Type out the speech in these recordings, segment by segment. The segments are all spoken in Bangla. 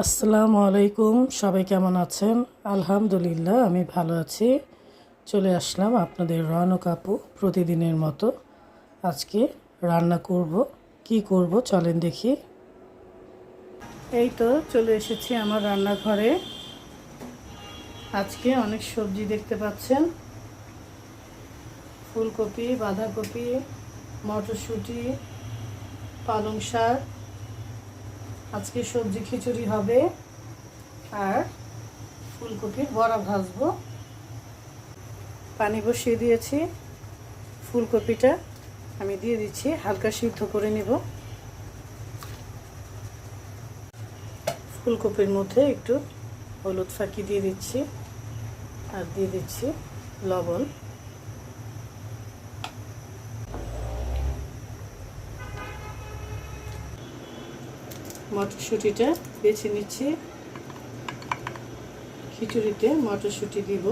আসসালামু আলাইকুম, সবাই কেমন আছেন? আলহামদুলিল্লাহ, আমি ভালো আছি। চলে আসলাম আপনাদের রনক আপু প্রতিদিনের মতো। আজকে রান্না করব, কি করব চলেন দেখি। এই তো চলে এসেছি আমার রান্নাঘরে। আজকে অনেক সবজি দেখতে পাচ্ছেন। ফুলকপি, বাঁধাকপি, মটরশুঁটি, পালং শাক আজকে সবজি খিচুড়ি হবে আর ফুলকপির বড়া ভাজবো। পানি বসিয়ে দিয়েছি। ফুলকপিটা আমি দিয়ে দিচ্ছি, হালকা সিদ্ধ করে নেব। ফুলকপির মধ্যে একটু হলুদ ফাঁকি দিয়ে দিচ্ছি আর দিয়ে দিচ্ছি লবণ। মটরশুঁটিটা বেছে নিচ্ছি। খিচুড়িতে মটরশুঁটি দিব।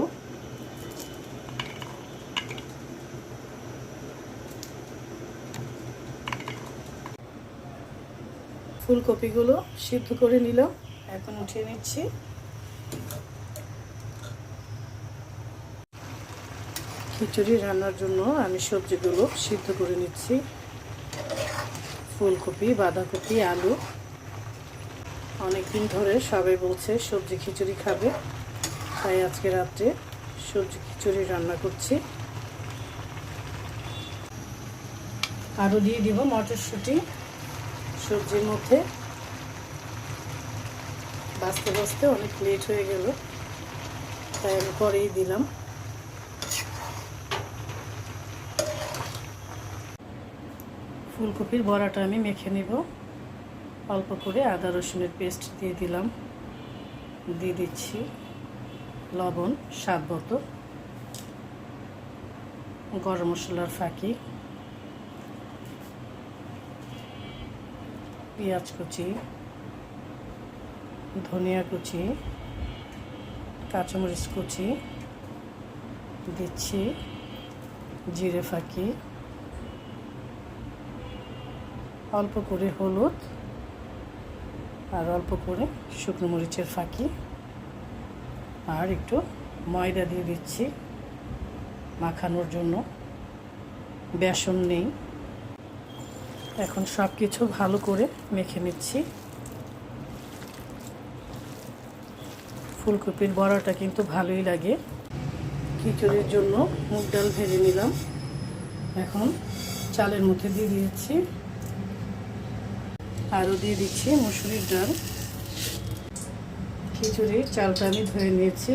ফুলকপিগুলো সিদ্ধ করে নিলাম, এখন উঠিয়ে নিচ্ছি। খিচুড়ি রান্নার জন্য আমি সবজিগুলো সিদ্ধ করে নিচ্ছি। ফুলকপি, বাঁধাকপি, আলু। অনেক দিন ধরে সবাই বলছে সবজি খিচুড়ি খাবে। তাই আজকে রাত্রে সবজি খিচুড়ি রান্না করছি। আরও দিয়ে দিব মটরশুঁটি সবজির মধ্যে। বাঁচতে বাঁচতে অনেক লেট হয়ে গেল, তাই আমি পরেই দিলাম। ফুলকপির বড়াটা আমি মেখে নেব। অল্প করে আদা রসুনের পেস্ট দিয়ে দিলাম। দিয়ে দিচ্ছি লবণ, স্বাদ মতো। গরম মশলার ফাঁকি। পেঁয়াজ কুচি, ধনিয়া কুচি, কাঁচামরিচ কুচি। দিচ্ছি জিরে ফাঁকি। অল্প করে হলুদ। আর অল্প করে শুকনো মরিচের ফাঁকি। আর একটু ময়দা দিয়ে দিচ্ছি মাখানোর জন্য। বেসন নেই। এখন সব কিছু ভালো করে মেখে নিচ্ছি। ফুলকপির বড়াটা কিন্তু ভালোই লাগে। খিচুড়ির জন্য মুগ ডাল ভেজে নিলাম। এখন চালের মধ্যে দিয়ে দিয়েছি আরও দিয়ে দিচ্ছি মুসুরির ডাল। খিচুড়ির চালটা আমি ধুয়ে নিয়েছি।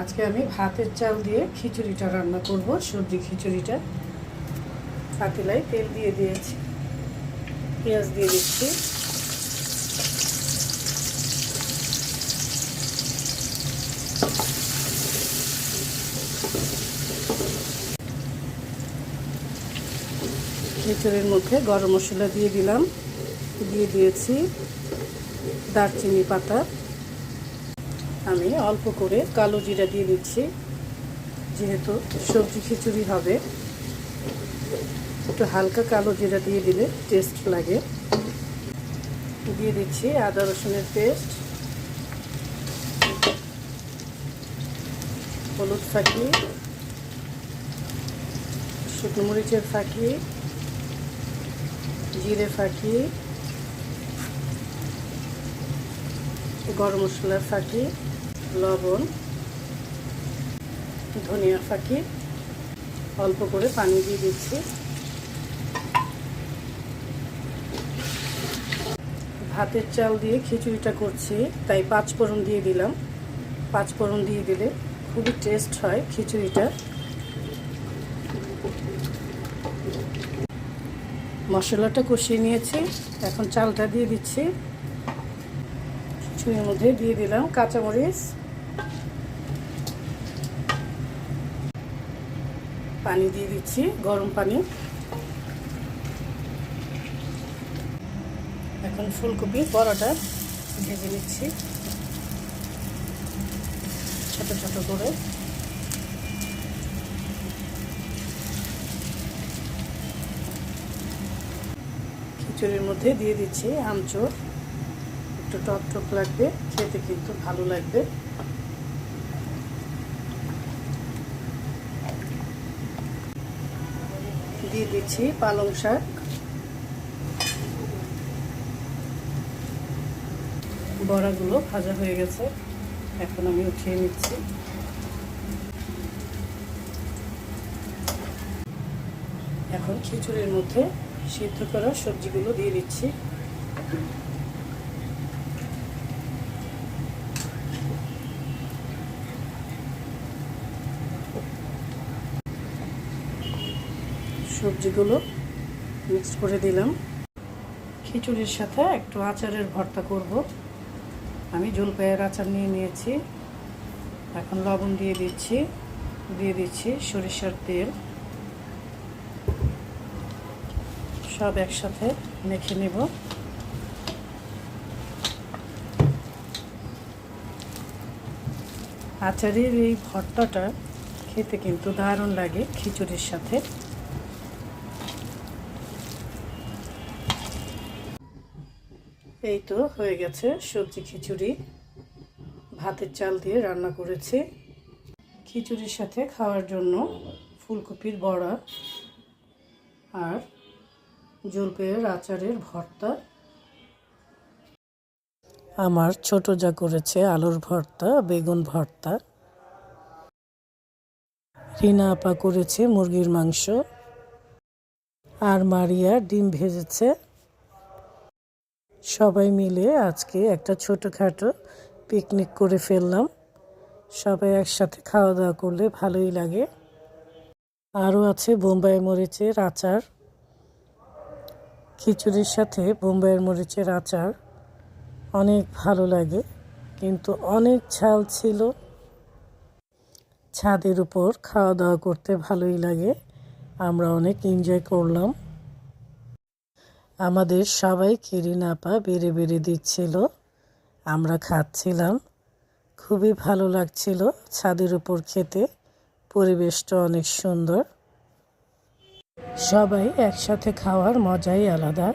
আজকে আমি ভাতের চাল দিয়ে খিচুড়িটা রান্না করব, সবজি খিচুড়িটা। পাতিলায় তেল দিয়ে দিয়েছি। পেঁয়াজ দিয়ে দিচ্ছি। খিচুড়ির মধ্যে গরম মশলা দিয়ে দিলাম। দিয়ে দিয়েছি দারচিনি পাতা। আমি অল্প করে কালো জিরা দিয়ে দিচ্ছি, যেহেতু সবজি খিচুড়ি হবে। একটু হালকা কালো জিরা দিয়ে দিলে টেস্ট লাগে। দিয়ে দিচ্ছি আদা রসুনের পেস্ট। হলুদ ফাঁকি। শুকনো মরিচের ফাঁকি। জিরে ফাঁকি। গরম মশলার ফাঁকি, লবণ, ধনিয়া ফাঁকি, অল্প করে পানি দিয়ে দিচ্ছি। ভাতের চাল দিয়ে খিচুড়িটা করছি, তাই পাঁচ ফোড়ন দিয়ে দিলাম। পাঁচ ফোড়ন দিয়ে দিলে খুবই টেস্ট হয় খিচুড়িটা। মশলাটা কষিয়ে নিয়েছি, এখন চালটা দিয়ে দিচ্ছি। খিচুড়ির মধ্যে দিয়ে দিলাম কাঁচামরিচ। পানি দিয়ে দিচ্ছি, গরম পানি। এখন ফুলকপি বড়াটা ভেজে নিচ্ছি। ছোট ছোট করে। খিচুড়ির মধ্যে দিয়ে দিচ্ছি আমচুর। একটু টক টক লাগবে, খেতে কিন্তু ভালো লাগবে। দিয়ে দিচ্ছি পালং শাক। বড়াগুলো ভাজা হয়ে গেছে, এখন আমি উঠিয়ে নিচ্ছি। এখন খিচুড়ির মধ্যে সিদ্ধ করা সবজিগুলো দিয়ে দিচ্ছি। সবজিগুলো মিক্স করে দিলাম। খিচুড়ির সাথে একটু আচারের ভর্তা করব। আমি জলপাইয়ের আচার নিয়ে নিয়েছি। এখন লবণ দিয়ে দিচ্ছি দিয়ে দিচ্ছি সরিষার তেল। সব একসাথে মেখে নেব। আচারের এই ভর্তাটা খেতে কিন্তু দারুণ লাগে খিচুড়ির সাথে। এই তো হয়ে গেছে সবজি খিচুড়ি। ভাতের চাল দিয়ে রান্না করেছি। খিচুড়ির সাথে খাওয়ার জন্য ফুলকপির বড়া আর জলপাইয়ের আচারের ভর্তা। আমার ছোট যা করেছে আলুর ভর্তা, বেগুন ভর্তা। রিনা আপা করেছে মুরগির মাংস। আর মারিয়া ডিম ভেজেছে। সবাই মিলে আজকে একটা ছোটোখাটো পিকনিক করে ফেললাম। সবাই একসাথে খাওয়া দাওয়া করলে ভালোই লাগে। আরও আছে বোম্বাই মরিচের আচার। খিচুড়ির সাথে বোম্বাইয়ের মরিচের আচার। অনেক ভালো লাগে, কিন্তু অনেক ঝাল ছিল। ছাদের উপর খাওয়া দাওয়া করতে ভালোই লাগে। আমরা অনেক এনজয় করলাম। আমাদের সবাই নাপা বেড়ে বেড়ে দিচ্ছিল। আমরা খাচ্ছিলাম। খুবই ভালো লাগছিল ছাদের উপর খেতে। পরিবেশটা অনেক সুন্দর। সবাই একসাথে খাওয়ার মজাই আলাদা।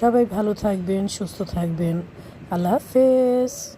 সবাই ভালো থাকবেন, সুস্থ থাকবেন। আল্লাহ হাফেজ।